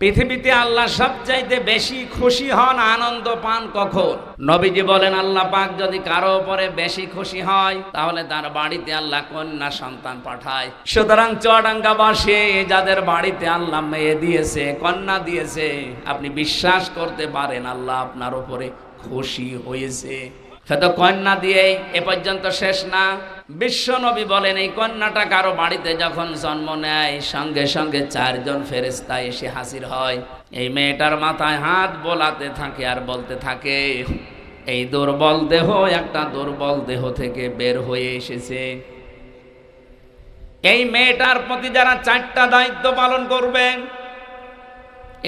পৃথিবীতে আল্লাহ সবচাইতে বেশি খুশি হন আনন্দ পান কখন? নবীজি বলেন, আল্লাহ পাক যদি কারও উপরে বেশি খুশি হয়, তাহলে তার বাড়িতে আল্লাহ কন্যা সন্তান পাঠায়। সুতরাং চুয়াডাঙ্গাবাসী, যাদের বাড়িতে আল্লাহ মেয়ে দিয়েছে, কন্যা দিয়েছে, আপনি বিশ্বাস করতে পারেন আল্লাহ আপনার উপরে খুশি হয়েছে। সে তো কন্যা দিয়েই এ পর্যন্ত শেষ না বিশ্ব নবী বলেন, এই কন্যাটা কারও বাড়িতে যখন জন্ম নেয়, সঙ্গে সঙ্গে চারজন ফেরেস্তা এসে হাসির হয়। এই মেয়েটার মাথায় হাত বোলাতে থাকে আর বলতে থাকে, এই দুর্বল দেহ একটা দুর্বল দেহ থেকে বের হয়ে এসেছে। এই মেয়েটার প্রতি যারা চারটা দায়িত্ব পালন করবে,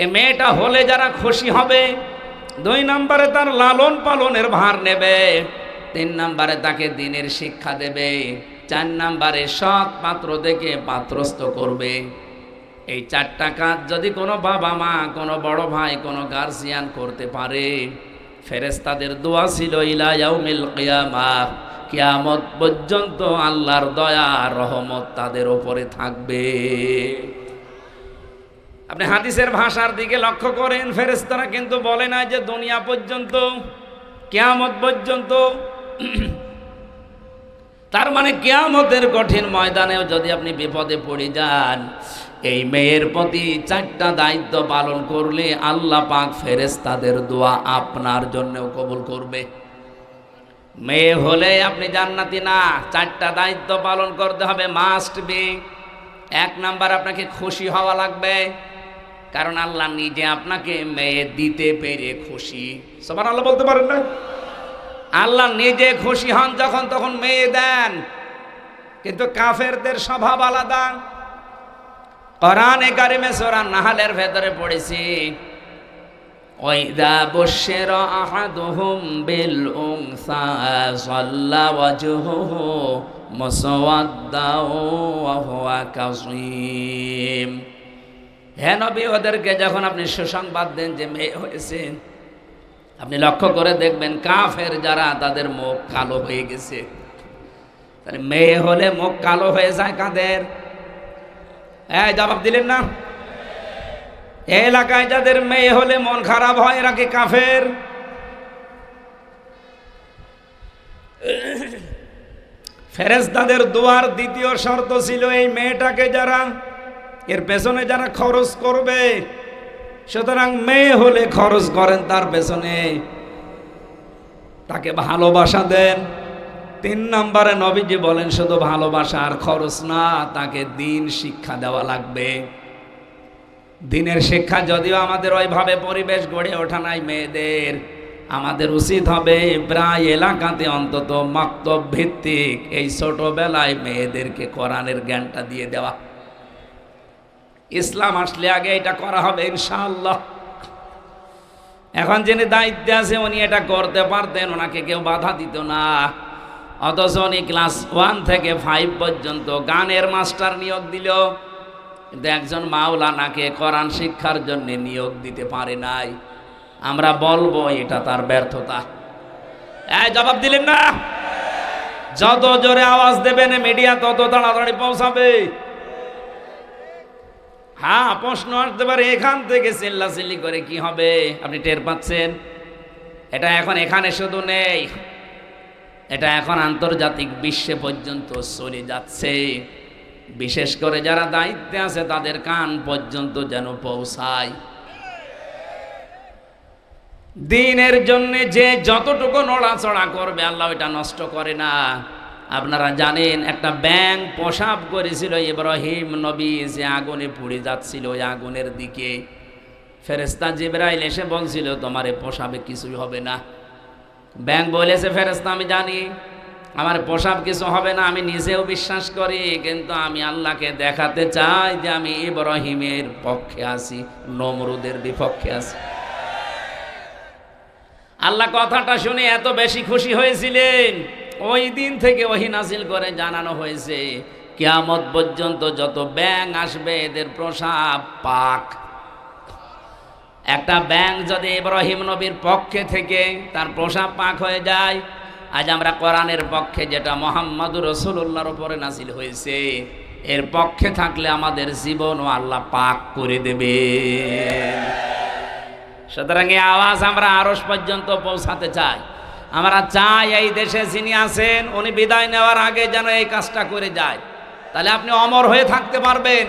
এ মেয়েটা হলে যারা খুশি হবে, দুই নম্বরে তার লালন পালনের ভার নেবে। তিন নাম্বারে তাকে দিনের শিক্ষা দেবে, চার নাম্বারে সৎ পাত্র দেখে পাত্রস্থ করবে। এই চারটা কাজ যদি কোনো বাবা মা, কোনো বড় ভাই, কোনো গার্জিয়ান করতে পারে ফেরেস্তাদের দোয়া ছিল ইলায়াউমিল কিয়ামা কিয়ামত পর্যন্ত আল্লাহর দয়া রহমত তাদের ওপরে থাকবে। আপনি হাদিসের ভাষার দিকে লক্ষ্য করেন ফেরেস্তারা কিন্তু বলে না যে দুনিয়া পর্যন্ত, কেয়ামত পর্যন্ত তার মানে কেয়ামতের কঠিন ময়দানেও যদি আপনি বিপদে পড়ে যান, এই মেয়ের প্রতি চারটা দায়িত্ব পালন করলে আল্লাহ পাক ফেরেস্তাদের দোয়া আপনার জন্যও কবুল করবে। মেয়ে হলে আপনি জান্নাতি না, চারটা দায়িত্ব পালন করতে হবে মাস্ট বি এক নাম্বার, আপনাকে খুশি হওয়া লাগবে, কারণ আল্লাহ নিজে আপনাকে মেয়ে দিতে পেরে খুশি। সবার আল্লাহ বলতে পারেন না? আল্লাহ নিজে খুশি হন যখন তখন মেয়ে দেন। কিন্তু কাফেরদের স্বভাব আলাদা। কোরআনে কারিমে সোরা নাহালের ভেতরে পড়েছি, ওয়াইদা বুশির আহাদুহুম বিল উনসা, সাল্লা ওয়াজহুহু মুসওয়াদ্দা ওয়া হুয়া কাযীম। হে নবী, ওদেরকে যখন আপনি সুসংবাদ দেন যে মেয়ে হয়েছে আপনি লক্ষ্য করে দেখবেন কাফের যারা, তাদের মুখ কালো হয়ে গেছে। তাহলে মেয়ে হলে মুখ কালো হয়ে যায় কাদের? হ্যাঁ জবাব দিলেন না? এলাকায় যাদের মেয়ে হলে মন খারাপ হয়, এরা কি কাফের? ফেরেস্তাদের দুয়ার দ্বিতীয় শর্ত ছিল এই মেয়েটাকে যারা, এর পেছনে যারা খরচ করবে সুতরাং মেয়ে হলে খরচ করেন তার পেছনে। তাকে ভালোবাসা দেন। তিন নম্বরে নবীজি বলেন, শুধু ভালোবাসা আর খরচ না, তাকে দিন শিক্ষা দেওয়া লাগবে। দিনের শিক্ষা যদিও আমাদের ওইভাবে পরিবেশ গড়ে ওঠা নাই মেয়েদের, আমাদের উচিত হবে প্রায় এলাকাতে অন্তত মক্তব ভিত্তিক এই ছোটবেলায় মেয়েদেরকে কোরআনের জ্ঞানটা দিয়ে দেওয়া। ইসলাম আসলে আগে এটা করা হবে, ইনশাআল্লাহ। এখন যিনি দায়িত্বে আছে, উনি এটা করতে পারতেন, ওনাকে কেউ বাধা দিত না। অথচ উনি ক্লাস ওয়ান থেকে ফাইভ পর্যন্ত গানের মাস্টার নিয়োগ দিল। কিন্তু একজন মাওলানাকে কোরআন শিক্ষার জন্য নিয়োগ দিতে পারে নাই। আমরা বলব এটা তার ব্যর্থতা। এই জবাব দিলেন না? যত জোরে আওয়াজ দেবেন, মিডিয়া তত তাড়াতাড়ি পৌঁছাবে। হ্যাঁ প্রশ্ন আসতে পারে, এখান থেকে চিল্লাচিল্লি করে কি হবে? আপনি টের পাচ্ছেন? এটা এখন এখানে শুধু নেই। এটা এখন আন্তর্জাতিক বিশ্বে পর্যন্ত চলে যাচ্ছে। বিশেষ করে যারা দায়িত্বে আছে, তাদের কান পর্যন্ত যেন পৌঁছায়। দিনের জন্য যে যতটুকু নড়াচড়া করবে, আল্লাহ এটা নষ্ট করে না। আপনারা জানেন, একটা ব্যাং পোশাব করেছিল ইব্রাহিম নবী, যে আগুনে পুড়ে যাচ্ছিল ওই আগুনের দিকে। ফেরেস্তা জিব্রাইল এসে বলছিল, তোমার এ পোশাবে কিছুই হবে না। ব্যাং বলেছে ফেরেস্তা আমি জানি, আমার পোশাব কিছু হবে না, আমি নিজেও বিশ্বাস করি, কিন্তু আমি আল্লাহকে দেখাতে চাই যে আমি ইব্রাহিমের পক্ষে আছি, নমরুদের বিপক্ষে আছি। আল্লাহ কথাটা শুনে এত বেশি খুশি হয়েছিলেন। ওই দিন থেকে ওহি নাসিল করে জানানো হয়েছে, কিয়ামত পর্যন্ত যত ব্যাং আসবে, এদের প্রসাব পাক। একটা ব্যাং যদি ইব্রাহিম নবীর পক্ষে থেকে তার প্রসাব পাক হয়ে যায়, আজ আমরা কোরআনের পক্ষে যেটা মোহাম্মদুর রসুল্লাহর উপরে নাসিল হয়েছে, এর পক্ষে থাকলে আমাদের জীবনও আল্লাহ পাক করে দেবে। সুতরাং এই আওয়াজ আমরা আরস পর্যন্ত পৌঁছাতে চাই। আমরা চাই এই দেশে যিনি আছেন, উনি বিদায় নেওয়ার আগে যেন এই কাজটা করে যায়। তাহলে আপনি অমর হয়ে থাকতে পারবেন।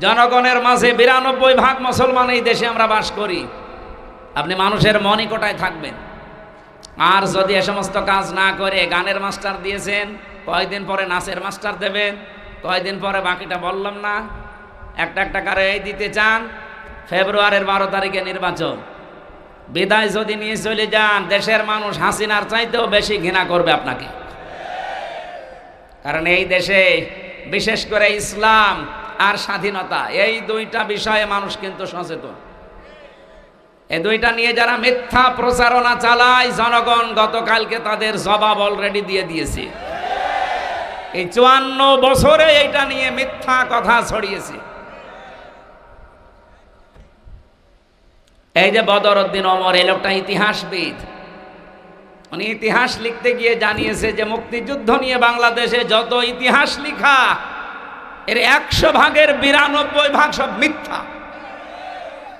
জনগণের মাঝে বিরানব্বই ভাগ মুসলমান এই দেশে আমরা বাস করি। আপনি মানুষের মনিকটায় থাকবেন। আর যদি এ সমস্ত কাজ না করে গানের মাস্টার দিয়েছেন, কয়দিন পরে নাচের মাস্টার দেবেন, কয়দিন পরে বাকিটা বললাম না, একটা একটা কারে এই দিতে চান, ফেব্রুয়ারির বারো তারিখে নির্বাচন। বিদায় যদি নিয়ে চলে যান, দেশের মানুষ হাসিনার চাইতেও বেশি ঘৃণা করবে আপনাকে। কারণ এই দেশে বিশেষ করে ইসলাম আর স্বাধীনতা, এই দুইটা বিষয়ে মানুষ কিন্তু সচেতন। এই দুইটা নিয়ে যারা মিথ্যা প্রচারণা চালায়, জনগণ গতকালকে তাদের জবাব অলরেডি দিয়ে দিয়েছে। এই চুয়ান্ন বছরে এইটা নিয়ে মিথ্যা কথা ছড়িয়েছে। এই যে বদরউদ্দিন অমর এই লোকটা ইতিহাসবিদ। উনি ইতিহাস লিখতে গিয়ে জানিয়েছে যে মুক্তিযুদ্ধ নিয়ে বাংলাদেশে যত ইতিহাস লিখা, এর একশো ভাগের বিরানব্বই ভাগ সব মিথ্যা।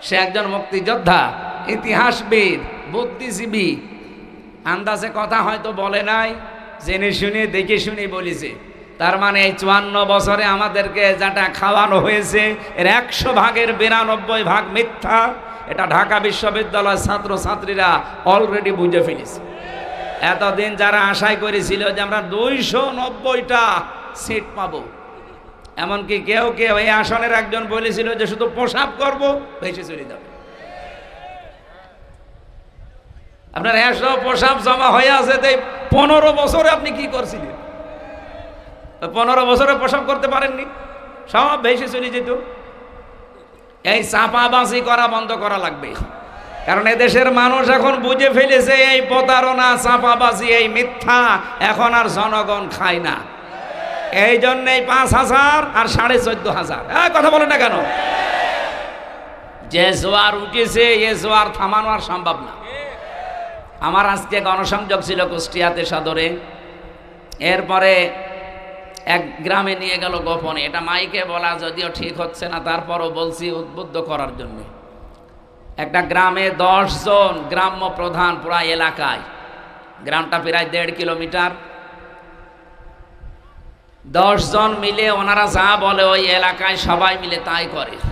সে একজন মুক্তিযোদ্ধা, ইতিহাসবিদ, বুদ্ধিজীবী। আন্দাজে কথা হয়তো বলে নাই, জেনে শুনে দেখে শুনে বলেছে। তার মানে এই চুয়ান্ন বছরে আমাদেরকে যেটা খাওয়ানো হয়েছে, এর একশো ভাগের বিরানব্বই ভাগ মিথ্যা। এটা ঢাকা বিশ্ববিদ্যালয়ের ছাত্র ছাত্রীরা অলরেডি বুঝে ফেলেছে। এতদিন যারা আশায় করেছিল যে আমরা দুইশো নব্বইটা সিট পাবো, এমনকি কেউ কেউ এই আসনের একজন বলেছিল যে শুধু প্রসাব করব ভেসে চলে যাবে। আপনার একশো প্রসাব জমা হয়ে আছে তাই পনেরো বছরে আপনি কি করছিলেন? পনেরো বছরে প্রসাব করতে পারেননি? সব ভেসে চলে যেত। এই চাপাবাজি করা বন্ধ করা লাগবে। কারণ এদেশের মানুষ এখন বুঝে ফেলেছে, এই প্রতারণা, চাপাবাজি, এই মিথ্যা এখন আর জনগণ খায় না। এই জন্যই পাঁচ হাজার আর সাড়ে চোদ্দ হাজার। কথা বলে না কেন? যে জোয়ার উঠেছে, এ জোয়ার থামানো আর সম্ভব না। আমার আজকে গণসংযোগ ছিল কুষ্টিয়াতে সদরে। এরপরে এক গ্রামে নিয়ে গেল গোপনে। এটা মাইকে বলা যদিও ঠিক হচ্ছে না, তারপরও বলছি উদ্বুদ্ধ করার জন্য। একটা গ্রামে জন গ্রাম্য প্রধান পুরা এলাকায়। গ্রামটা প্রায় দেড় কিলোমিটার। জন মিলে ওনারা যা বলে ওই এলাকায় সবাই মিলে তাই করে।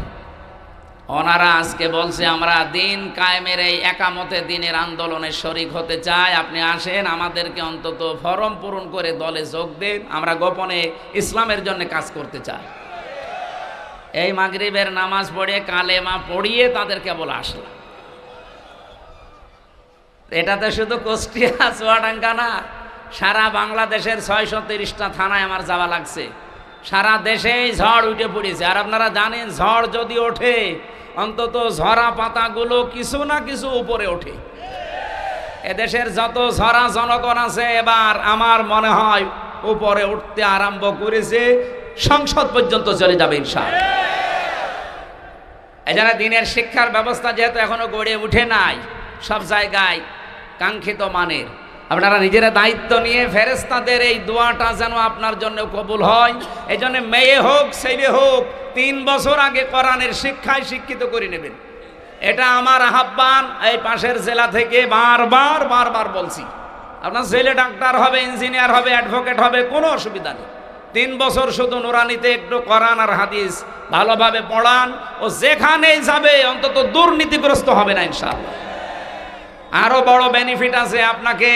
ওনারা আজকে বলছে, আমরা দিন কায়েমের এই একামতে দিনের আন্দোলনে শরিক হতে চাই। আপনি আসেন, আমাদেরকে অন্তত ফরম পূরণ করে দলে যোগ দেন। আমরা গোপনে ইসলামের জন্য কাজ করতে চাই। এই মাগরিবের নামাজ পড়ে কালেমা পড়িয়ে তাদের কেবল আসলাম। এটাতে শুধু কুষ্টিয়া, চুয়াডাঙ্গা না, সারা বাংলাদেশের ছয়শো তিরিশটা থানায় আমার যাওয়া লাগছে। সারা দেশেই ঝড় উঠে পড়েছে। আর আপনারা জানেন, ঝড় যদি ওঠে অন্তত ঝরা পাতাগুলো কিছু না কিছু উপরে ওঠে। এদেশের যত ঝরা জনগণ আছে, এবার আমার মনে হয় উপরে উঠতে আরম্ভ করেছে, সংসদ পর্যন্ত চলে যাবে ইনশাল এছাড়া দিনের শিক্ষার ব্যবস্থা যেহেতু এখনও গড়ে উঠে নাই, সব জায়গায় কাঙ্ক্ষিত মানের। আপনারা নিজেরা দায়িত্ব নিয়ে ফেরেস্তাদের এই দোয়াটা যেন আপনার জন্য কবুল হয়। এই জন্য মেয়ে হোক, ছেলে হোক, তিন বছর আগে কোরআনের শিক্ষায় শিক্ষিত করে নেবেন। এটা আমার আহ্বান, এই পাশের জেলা থেকে বারবার বারবার বলছি। আপনার ছেলে ডাক্তার হবে, ইঞ্জিনিয়ার হবে, অ্যাডভোকেট হবে, কোনো অসুবিধা নেই। তিন বছর শুধু নুরানিতে একটু কোরআন আর হাদিস ভালোভাবে পড়ান ও যেখানেই যাবে অন্তত দুর্নীতিগ্রস্ত হবে না ইনশাআল্লাহ। আরও বড় বেনিফিট আছে, আপনাকে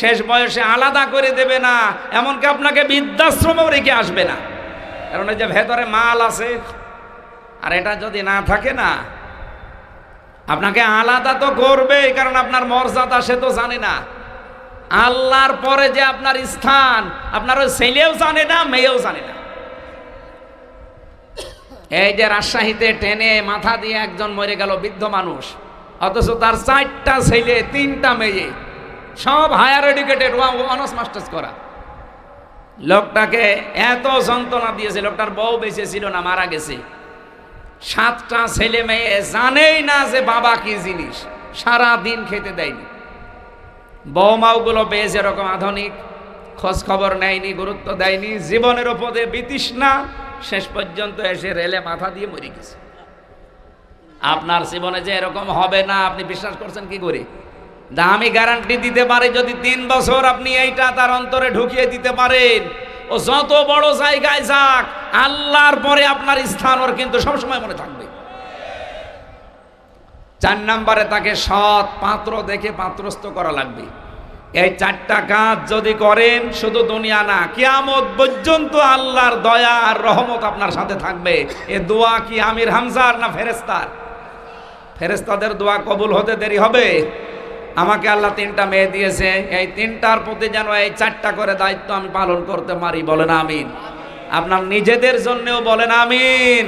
শেষ বয়সে আলাদা করে দেবে না, এমনকি আপনাকে বৃদ্ধাশ্রমেও রেখে আসবে না। কারণ এই যে ভেতরে মাল আছে, আর এটা যদি না থাকে না, আপনাকে আলাদা তো করবেই, কারণ আপনার মর্যাদা সে তো জানে না। আল্লাহর পরে যে আপনার স্থান, আপনার ওই ছেলেও জানে না, মেয়েও জানে না। এই যে রাজশাহীতে টেনে মাথা দিয়ে একজন মরে গেল বৃদ্ধ মানুষ অথচ তার চারটা ছেলে, তিনটা মেয়ে, সব হায়ার এডুকেটেড অনার্স মাস্টার্স করা। লোকটাকে এত যন্ত্রণা দিয়েছে, লোকটার বউ বেঁচে ছিল না, মারা গেছে। সাতটা ছেলে মেয়ে জানেই না যে বাবা কি জিনিস সারা দিন খেতে দেয়নি। বৌমাওগুলো পেয়েছে এরকম আধুনিক, খোঁজ খবর নেয়নি, গুরুত্ব দেয়নি, জীবনের ওপরে বিতৃষ্ণা, শেষ পর্যন্ত এসে রেলে মাথা দিয়ে মরে গেছে। আপনার জীবনে যে এরকম হবে না, আপনি বিশ্বাস করছেন কি করে? আমি গ্যারান্টি দিতে পারি যদি তিন বছর আপনি এইটা তার অন্তরে ঢুকিয়ে দিতে পারেন। ও যত বড় জায়গায় যাক, আল্লাহর পরে আপনার স্থান ওর কিন্তু সবসময় মনে থাকবে। চার নম্বরে তাকে সৎ পাত্র দেখে পাত্রস্থ করা লাগবে। এই চারটা কাজ যদি করেন, শুধু দুনিয়া না, কিয়ামত পর্যন্ত আল্লাহর দয়া আর রহমত আপনার সাথে থাকবে। এ দোয়া কি আমির হামজার না ফেরেস্তার ফেরেস্তাদের দোয়া কবুল হতে দেরি হবে। আমাকে আল্লাহ তিনটা মেয়ে দিয়েছে। এই তিনটার প্রতি যেন এই চারটা করে দায়িত্ব আমি পালন করতে পারি, বলেন আমিন। আপনার নিজেদের জন্যেও বলেন আমিন।